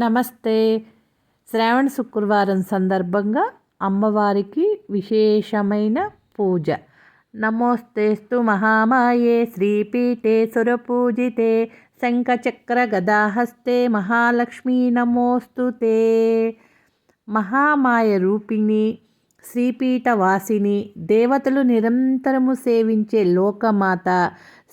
నమస్తే. శ్రావణ శుక్రవారం సందర్భంగా అమ్మవారికి విశేషమైన పూజ. నమోస్తేస్తు మహామాయే శ్రీపీఠే సురపూజితే శంఖచక్ర గదాహస్తే మహాలక్ష్మీ నమోస్తుతే మహామాయ రూపిణి శ్రీపీఠవాసిని దేవతలు నిరంతరము సేవించే లోకమాత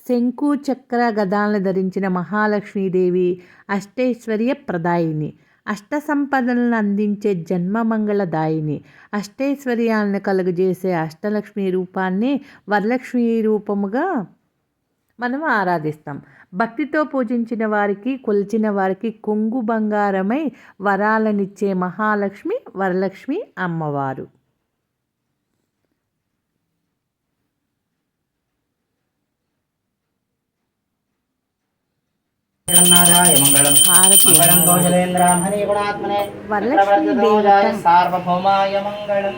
శంకు చక్ర గదాలను ధరించిన మహాలక్ష్మీదేవి అష్టైశ్వర్య ప్రదాయిని. అష్ట సంపదలను అందించే జన్మమంగళదాయిని అష్టైశ్వర్యాలను కలుగజేసే అష్టలక్ష్మి రూపాన్ని వరలక్ష్మి రూపముగా మనం ఆరాధిస్తాం. భక్తితో పూజించిన వారికి కొలిచిన వారికి కొంగు బంగారమై వరాలనిచ్చే మహాలక్ష్మి వరలక్ష్మి అమ్మవారు జగన్నాథాయ మంగళం హారతి మంగళం కౌశలేంద్రామణి గుణాత్మనే వరలక్ష్మీ చక్రవర్తితనూజాయ దేవత. సార్వభౌమాయ మంగళం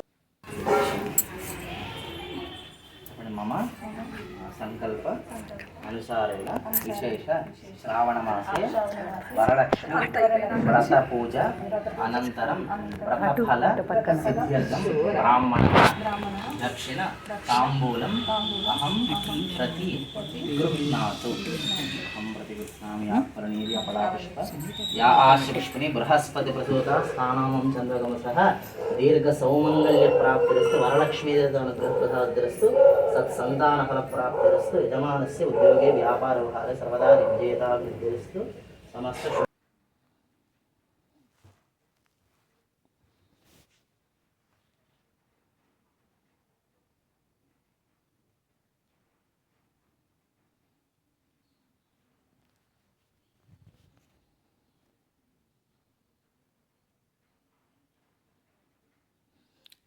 అనుసారేణ విశేష శ్రావణమాసే వరలక్ష్మి వ్రత పూజ అనంతరం వ్రతఫల సిద్ధ్యర్థం బ్రాహ్మణ దక్షిణ తాంబూలం అహం ప్రతి గృహ్ణాతు. అహం ప్రతి గృహ్ణామి ఆత్మరణీది అపలాపుష్ప యా ఆశిష్పుని బృహస్పతి ప్రసూత స్థానామం చంద్రగమసః దీర్ఘ సౌమంగళ్య ప్రాప్తిరస్తు వరలక్ష్మీ అనుగ్రహప్రసాదరస్తు సత్సంతాన ఫల ప్రాప్తిరస్తు యజమానస్య ఉద్యోగే వ్యాపార వ్యవహారే సర్వదా నిర్జేతాభివృద్ధిరస్తు సమస్త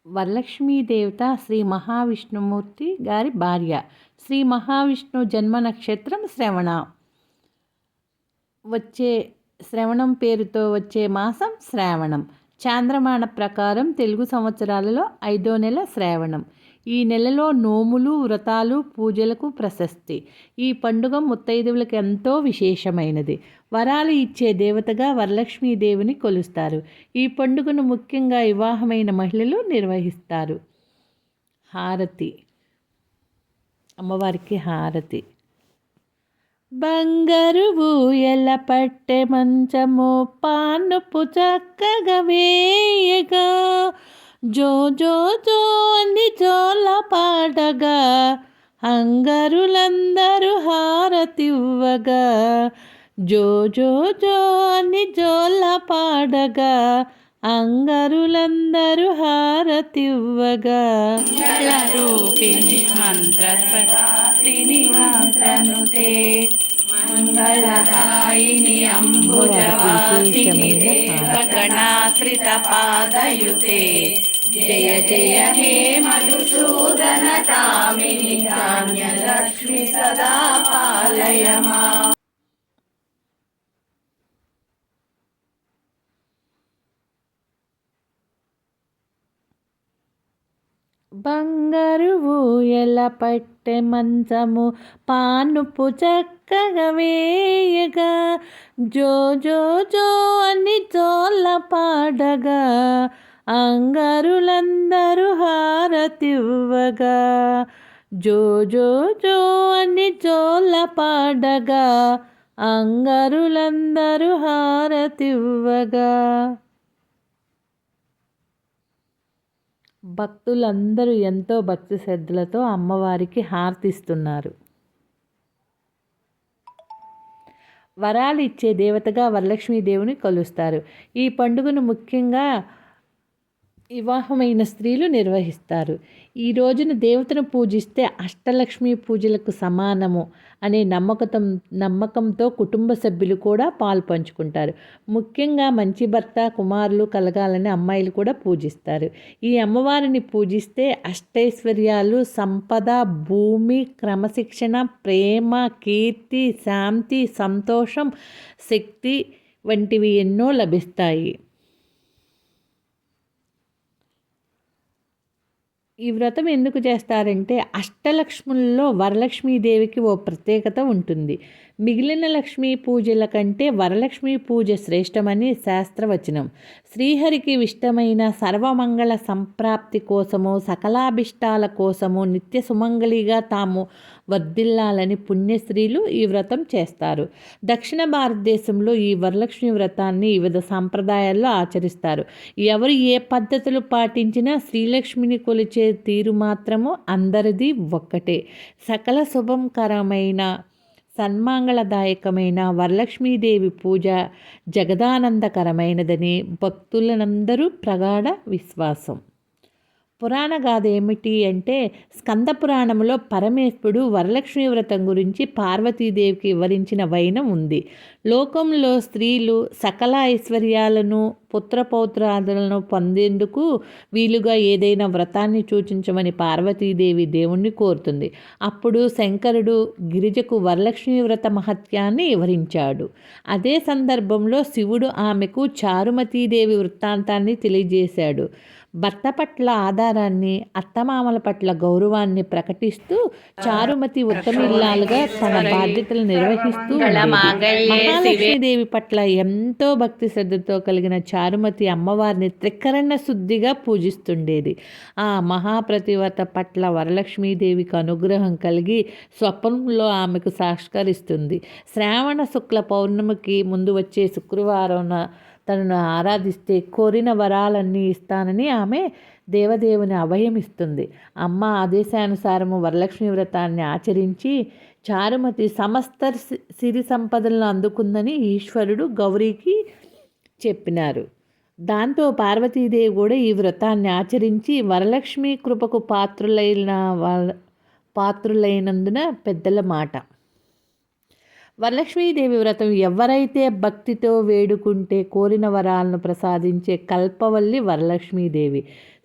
వరలక్ష్మీ దేవత శ్రీ మహావిష్ణుమూర్తి గారి భార్య. శ్రీ మహావిష్ణు జన్మ నక్షత్రం శ్రవణ. వచ్చే శ్రవణం పేరుతో వచ్చే మాసం శ్రావణం. చాంద్రమాన ప్రకారం తెలుగు సంవత్సరాలలో ఐదో నెల శ్రావణం. ఈ నెలలో నోములు వ్రతాలు పూజలకు ప్రశస్తి. ఈ పండుగ ముత్తైదువులకు ఎంతో విశేషమైనది. వరాలు ఇచ్చే దేవతగా వరలక్ష్మీదేవిని కొలుస్తారు. ఈ పండుగను ముఖ్యంగా వివాహమైన మహిళలు నిర్వహిస్తారు. హారతి. అమ్మవారికి హారతి. బంగారు ఊయల పట్టె మంచము పానుపు చక్కగా వేయగా. జో జో జో అని జోల పాడగా. అంగరులందరూ హారతివ్వగా. జో జో జో అని జోల పాడగా. అంగరులందరూ హారతివ్వగా. రూపిణి మంత్రస్వతిని మంత్రనుతే మంగళదాయిని అంబుజవాసిని దేవగణాశ్రిత పాదయుతే జయ జయ హే మధుసూదన కామిని కామ్యలక్ష్మి సదా పాలయ మా బంగారు ఊయల పట్టె మంచము పానుపు చక్కగా వేయగా. జో జో జో అని చోళ్ళ పాడగా. అంగారులందరూ హారతివ్వగా. జో జో జో అని చోళ్ళ పాడగా. అంగారులందరూ హారతివ్వగా. భక్తులందరూ ఎంతో భక్తి శ్రద్ధలతో అమ్మవారికి హారతిస్తున్నారు. వరాలు ఇచ్చే దేవతగా వరలక్ష్మీదేవిని కొలుస్తారు. ఈ పండుగను ముఖ్యంగా వివాహమైన స్త్రీలు నిర్వహిస్తారు. ఈ రోజున దేవతను పూజిస్తే అష్టలక్ష్మి పూజలకు సమానము అనే నమ్మకం నమ్మకంతో కుటుంబ సభ్యులు కూడా పాలు పంచుకుంటారు. ముఖ్యంగా మంచి భర్త కుమారులు కలగాలని అమ్మాయిలు కూడా పూజిస్తారు. ఈ అమ్మవారిని పూజిస్తే అష్టైశ్వర్యాలు సంపద భూమి క్రమశిక్షణ ప్రేమ కీర్తి శాంతి సంతోషం శక్తి వంటివి ఎన్నో లభిస్తాయి. ఈ వ్రతం ఎందుకు చేస్తారంటే అష్టలక్ష్ముల్లో వరలక్ష్మీదేవికి ఓ ప్రత్యేకత ఉంటుంది. మిగిలిన లక్ష్మీ పూజల కంటే వరలక్ష్మీ పూజ శ్రేష్టమని శాస్త్రవచనం. శ్రీహరికి ఇష్టమైన సర్వమంగళ సంప్రాప్తి కోసము సకలాభిష్టాల కోసము నిత్య సుమంగళిగా తాము వర్ధిల్లాలని పుణ్యశ్రీలు ఈ వ్రతం చేస్తారు. దక్షిణ భారతదేశంలో ఈ వరలక్ష్మి వ్రతాన్ని వివిధ సాంప్రదాయాల్లో ఆచరిస్తారు. ఎవరు ఏ పద్ధతులు పాటించినా శ్రీలక్ష్మిని కొలిచే తీరు మాత్రము అందరిది ఒక్కటే. సకల శుభంకరమైన సన్మాంగళదాయకమైన వరలక్ష్మీదేవి పూజ జగదానందకరమైనదని భక్తులనందరూ ప్రగాఢ విశ్వాసం. పురాణ గాథ ఏమిటి అంటే స్కంద పురాణంలో పరమేశ్వరుడు వరలక్ష్మి వ్రతం గురించి పార్వతీదేవికి వివరించిన వైనం ఉంది. లోకంలో స్త్రీలు సకల ఐశ్వర్యాలను పుత్రపౌత్రాదులను పొందేందుకు వీలుగా ఏదైనా వ్రతాన్ని సూచించమని పార్వతీదేవి దేవుణ్ణి కోరుతుంది. అప్పుడు శంకరుడు గిరిజకు వరలక్ష్మి వ్రత మహత్యాన్ని వివరించాడు. అదే సందర్భంలో శివుడు ఆమెకు చారుమతీదేవి వృత్తాంతాన్ని తెలియజేశాడు. భర్త పట్ల ఆధారాన్ని అత్తమామల పట్ల గౌరవాన్ని ప్రకటిస్తూ చారుమతి ఉత్తమిల్లాలుగా తన బాధ్యతలు నిర్వహిస్తూ. మహాలక్ష్మీదేవి పట్ల ఎంతో భక్తి శ్రద్ధతో కలిగిన చారుమతి అమ్మవారిని త్రికరణ శుద్ధిగా పూజిస్తుండేది. ఆ మహాప్రతివత పట్ల వరలక్ష్మీదేవికి అనుగ్రహం కలిగి స్వప్నంలో ఆమెకు సాక్షాత్కరిస్తుంది శ్రావణ శుక్ల పౌర్ణమికి ముందు వచ్చే శుక్రవారం తనను ఆరాధిస్తే కోరిన వరాలన్నీ ఇస్తానని ఆమె దేవదేవుని అభయమిస్తుంది అమ్మ ఆదేశానుసారము వరలక్ష్మి వ్రతాన్ని ఆచరించి చారుమతి సమస్త సి- సిరి సంపదలను అందుకుందని ఈశ్వరుడు గౌరీకి చెప్పినారు. దాంతో పార్వతీదేవి కూడా ఈ వ్రతాన్ని ఆచరించి వరలక్ష్మి కృపకు పాత్రులైన వాళ్ళ పాత్రులైనందున పెద్దల మాట. వరలక్ష్మీదేవి వ్రతం ఎవరైతే భక్తితో వేడుకుంటే కోరిన వరాలను ప్రసాదించే కల్పవల్లి వరలక్ష్మీదేవి.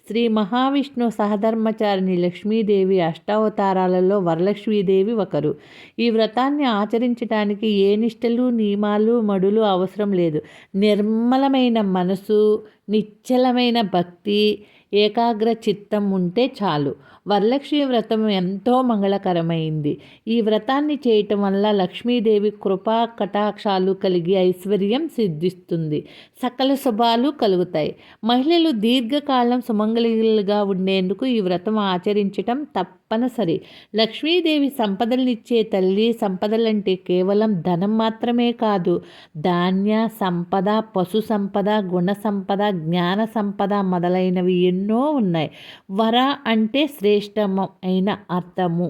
శ్రీ మహావిష్ణు సహధర్మచారిణి లక్ష్మీదేవి అష్టావతారాలలో వరలక్ష్మీదేవి ఒకరు. ఈ వ్రతాన్ని ఆచరించడానికి ఏ నిష్టలు నియమాలు మడులు అవసరం లేదు. నిర్మలమైన మనసు నిశ్చలమైన భక్తి ఏకాగ్ర చిత్తం ఉంటే చాలు. వరలక్ష్మి వ్రతం ఎంతో మంగళకరమైంది. ఈ వ్రతాన్ని చేయటం వల్ల లక్ష్మీదేవి కృపా కటాక్షాలు కలిగి ఐశ్వర్యం సిద్ధిస్తుంది. సకల శుభాలు కలుగుతాయి. మహిళలు దీర్ఘకాలం సుమంగళిగా ఉండేందుకు ఈ వ్రతం ఆచరించటం తప్పనిసరి. లక్ష్మీదేవి సంపదలనిచ్చే తల్లి సంపదలంటే కేవలం ధనం మాత్రమే కాదు. ధాన్య సంపద పశు సంపద గుణ సంపద జ్ఞాన సంపద మొదలైనవి ఎన్నో ఉన్నాయి. వర అంటే శ్రేష్టము అయిన అర్థము.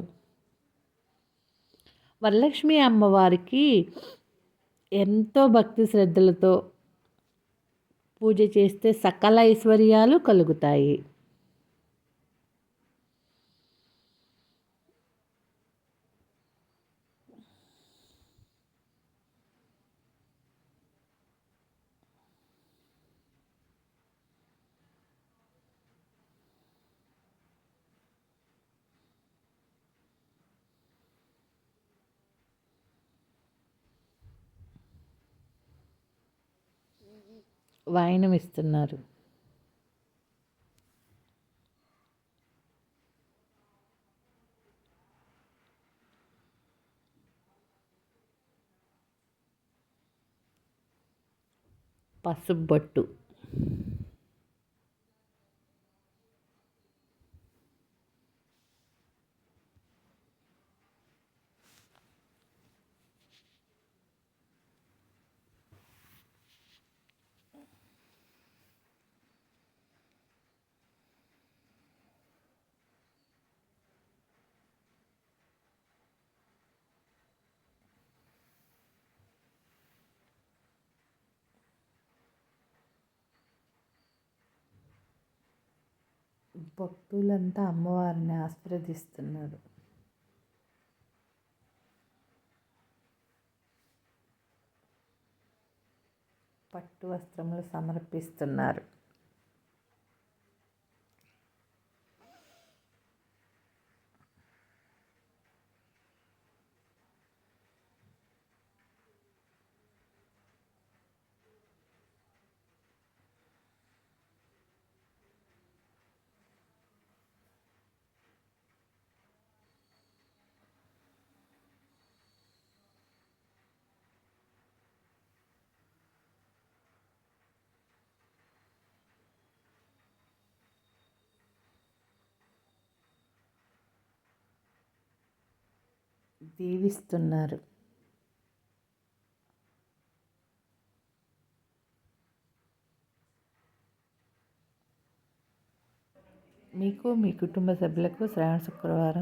వరలక్ష్మి అమ్మవారికి ఎంతో భక్తి శ్రద్ధలతో పూజ చేస్తే సకల ఐశ్వర్యాలు కలుగుతాయి. వాయనం ఇస్తున్నారు పసుపు భక్తులంతా అమ్మవారిని ఆశీర్వదిస్తున్నారు. పట్టు వస్త్రములు సమర్పిస్తున్నారు. దీవిస్తున్నారు. మీకు మీ కుటుంబ సభ్యులకు శ్రావణ శుక్రవారం